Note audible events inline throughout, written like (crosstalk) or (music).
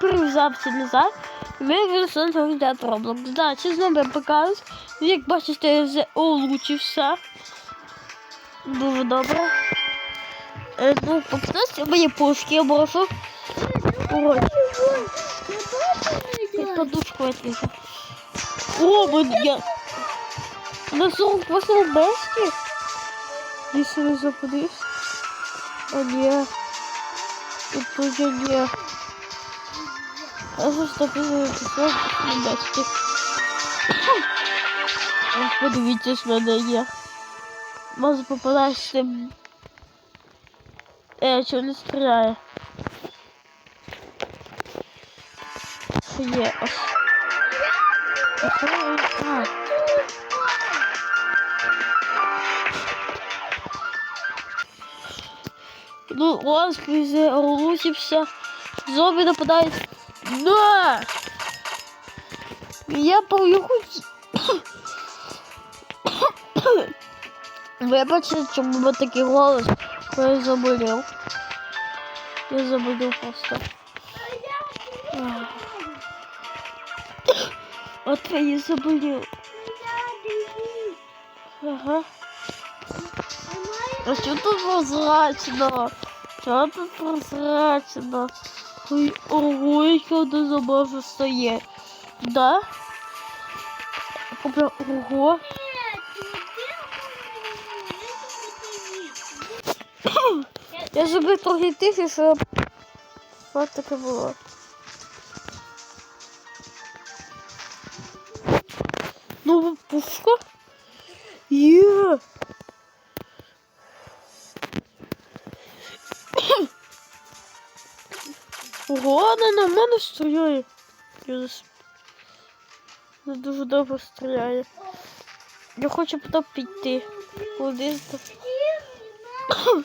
перевзався назад. Ми вирішили розглядати Roblox. Да, це знову покажуть. Як бачите, я вже улучшився. Дуже добре. Е, ну, покажіть мої пушки, я я подушку отлежу. О, блин, я... На 48 месте? Если не западешь. А не. Тут тоже не. На месте. Ось подивіться, що в мене є. Може попадати. Е, чого не стріляє? Що є? Ось. Він? А. Ну, ось вже улучшився. Зомбі нападають. Да! Я поїхав. Вибачте, чому був такий голос, бо я заболів. Я заболів просто. От я заболів. Ага. А що тут прозрачно? Що тут прозрачно? Ой, ого, яке воно забавно стає. Да? Купля, ого. (coughs) Я зробив трохи тихо, щоб що таке було. Ну, пушка. Є. Ого, вона на мене стріляє. Вона дуже добре стріляє. Я хочу потім піти. Кудись там. (coughs)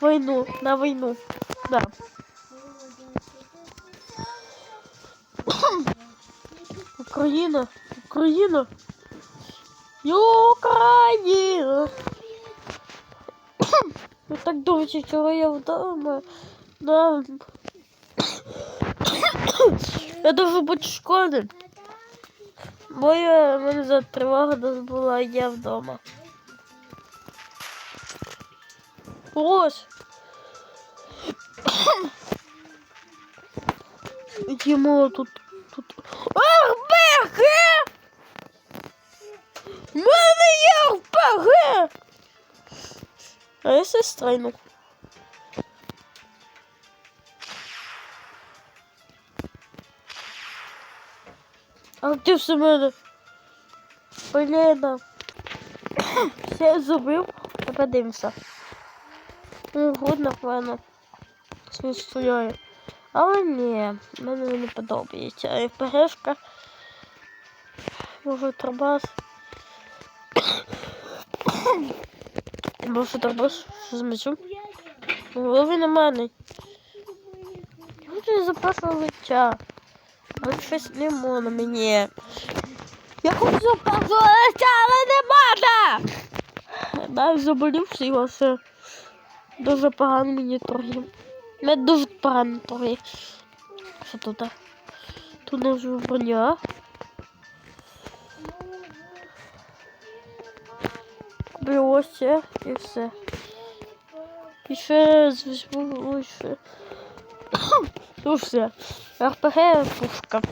Войну, на войну. Да. (coughs) Україна, Україна. Україна. (coughs) Так думаю, чого я вдома. Да. (clears throat) Я дуже бути шкоди. Бо я мене за тривога десь була, я вдома. Ось. (clears throat) Йдемо тут. тут. Ах, БГ! В мене є РПГ! А я все А де все мене? Блін. Все я зробив. А подивимося. Ну, год, напевно. Смістояє. Але ні, мені не подобається. РПГшка. Може трабас. Може трабас. Що з мечом? Голови на мене. Я хочу запасного лиття. Але щось можна мені. Я хочу лиття, але не можна! Навіть заболівся його все. Дуже погано мені торгів. Мене дуже погано торгів. Що тут? Тут не вже броня. Ось і все. І ще ось ще. Ну все. РПГ пушка.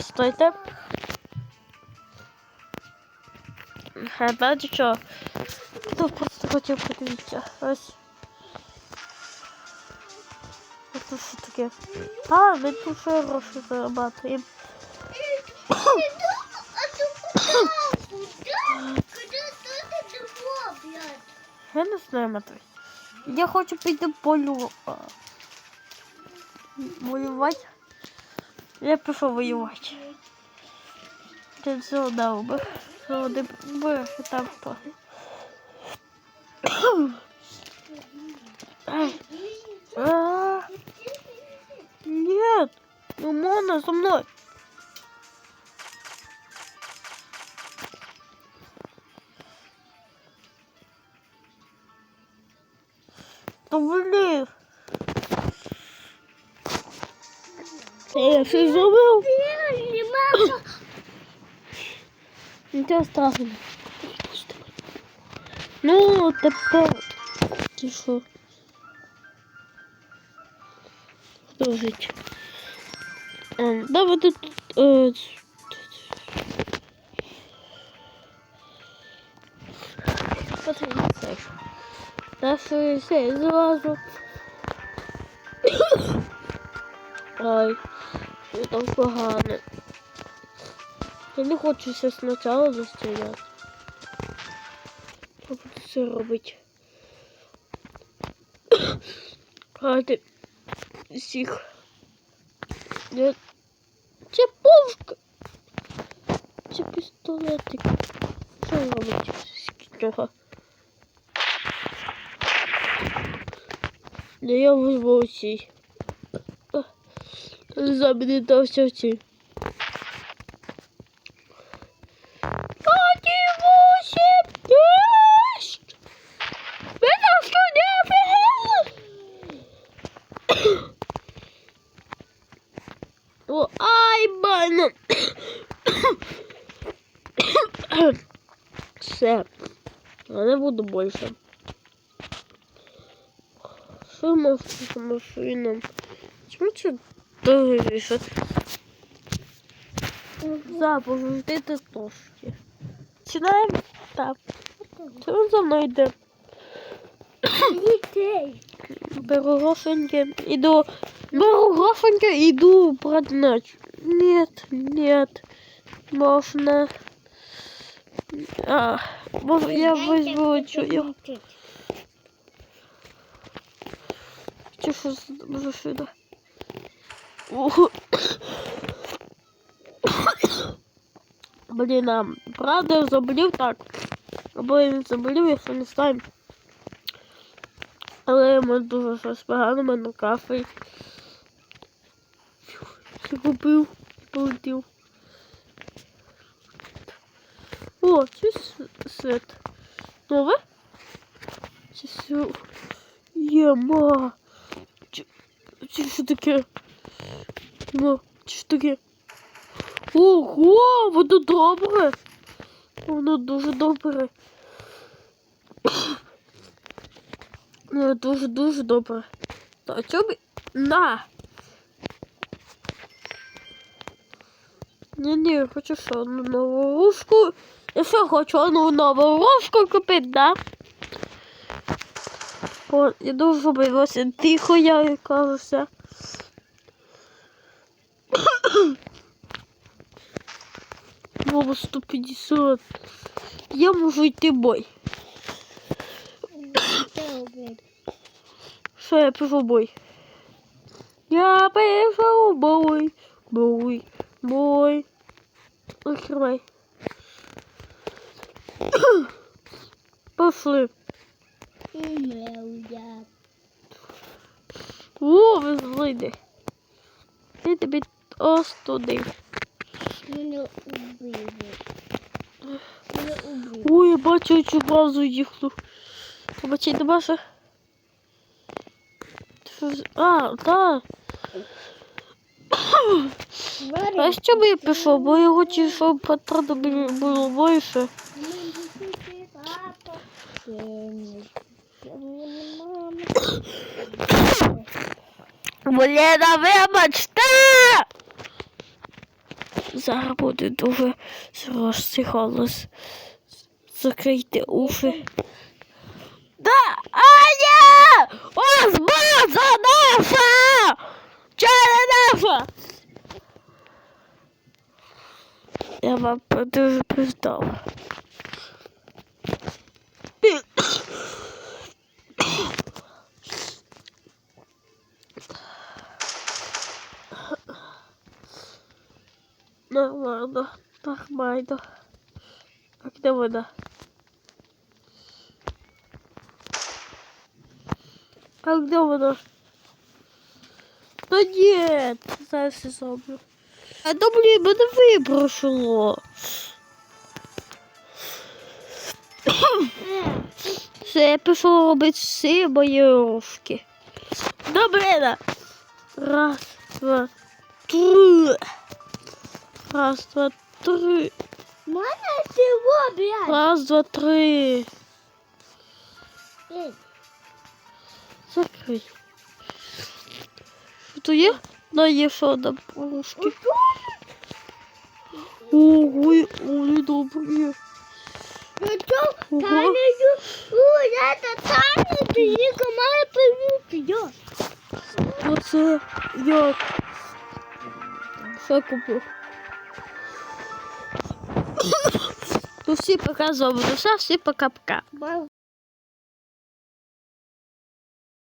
Стойте. Знаєте що? Тут просто хотів подивитися. Ось. Це що таке? А, ми тут ще гроші зарабатуємо. (coughs) Я не знаю, Матвій. Я хочу піти полю. а, Воювати. Я пішов воювати. Ти все дав би. Води би там. Ай. А, Нет, ну можно со мной. Да блин. Я все зробив. Нічого страшного. Ну, тепер. Ти що? Хто жить? Ем, Давай тут. Е. Та що все зразу. (coughs) Що там погано. Я не хочу все спочатку застріляти. Що буду це робити? Грати всіх. Я... Це пушка. Це пістолетик. Що робити? Скільки? Да я визвав цей. Восім дощ! Ви там не офігели? О, ай, больно! Все. Я не буду більше. Що машинам? Чому це дивишся? Запах, жди ти трошки. Починаємо? Так. Це він за мною йде. Дітей. Беру грошеньки, иду. Беру грошеньки, иду ночь. Нет, нет. Можно. А, я возьму чую. Сюди. Ого. (coughs) Блін, а правда я заболів так. Або я не заболів, якщо не знаю. Але йому дуже щось погано, мене кафель. Купив, полетів. О, с- свет. Нове? Все. Єма. Це що таке? Це що? Ого, воно добре. Воно дуже добре. Дуже-дуже добре. Та чобі? На! Ні-ні, я хочу ще одну нову рушку. Я ще хочу одну нову рушку купити, да? О, я дуже боюся тихо, я кажуся. Мова 150. Я можу йти в бой. Все, я пішов в бой. Я пішов в бой. Бой. Бой. Відкривай. Пошли. О, ви злиди. Я тобі остудив. Мене убили. Мене убили. Ой, я бачу цю базу їхну. Побачи, ти бачиш? Що з- А, так. А що би я пішов? Бо я хочу, щоб патрону було- більше. Бліна, вибачте! Зараз буде дуже зрости голос. Закрийте уші. Да! Аня! Ось база наша! Чи наша? Я вам дуже пиздав. Ладно, нормально. А где вода? А где вода? Да нет, зараз я зроблю. А то блін, мене виброшило. Все, я пішов робити всі мої рожки. Добре. Раз, два, три. Раз, два, три. Мене всього п'ять. Раз, два, три. П'ять. Закрий. Що то є? Да, є ще одна полушки. Ого, ой, добре. Ну що, Ого. Таня, ой, це Таня, ти її має привіт, йо. Оце як? Все куплю. Ну всі пока зовут. Все, всі пока-пока.